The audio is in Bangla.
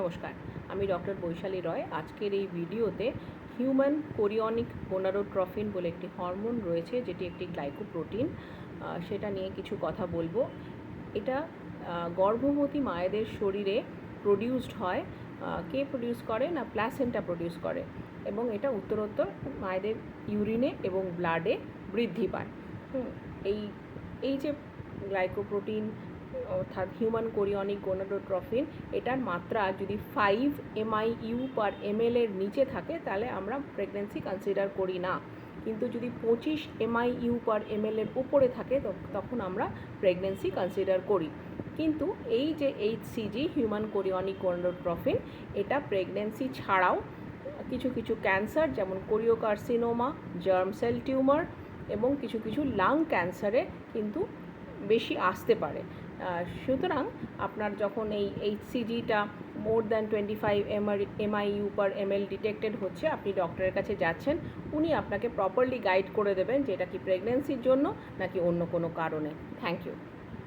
নমস্কার, আমি ডক্টর বৈশালী রয়। আজকের এই ভিডিওতে হিউম্যান কোরিয়নিক গোনারোট্রফিন বলে একটি হরমোন রয়েছে, যেটি একটি গ্লাইকোপ্রোটিন সেটা নিয়ে কিছু কথা বলব। এটা গর্ভবতী মায়েদের শরীরে প্রডিউসড হয় কে প্রডিউস করে না প্ল্যাসেন্টা প্রডিউস করে, এবং এটা উত্তরোত্তর মায়েদের ইউরিনে এবং ব্লাডে বৃদ্ধি পায়। এই এই যে গ্লাইকোপ্রোটিন অর্থাৎ হিউম্যান কোরিয়নিক গোনাডোট্রফিন এটার মাত্রা যদি ফাইভ এমআইইউ পার এমএল এর নিচে থাকে, তাহলে আমরা প্রেগনেন্সি কনসিডার করি না। কিন্তু যদি পঁচিশ এমআইইউ পার এমএল এর উপরে থাকে তখন আমরা প্রেগনেন্সি কনসিডার করি। কিন্তু এই যে এইচসিজি হিউম্যান কোরিয়নিক গোনাডোট্রফিন এটা প্রেগনেন্সি ছাড়াও কিছু কিছু ক্যান্সার যেমন কোরিওকার্সিনোমা জার্ম সেল টিউমার এবং কিছু কিছু লাং ক্যান্সারে কিন্তু বেশি আসতে পারে। সুতরাং আপনার যখন এই এইচসিজিটা more than twenty five MR mIU per mL detected হচ্ছে, আপনি ডক্টরের কাছে যাচ্ছেন, উনি আপনাকে প্রপারলি গাইড করে দেবেন যে এটা কি প্রেগনেন্সির জন্য নাকি অন্য কোনো কারণে। Thank you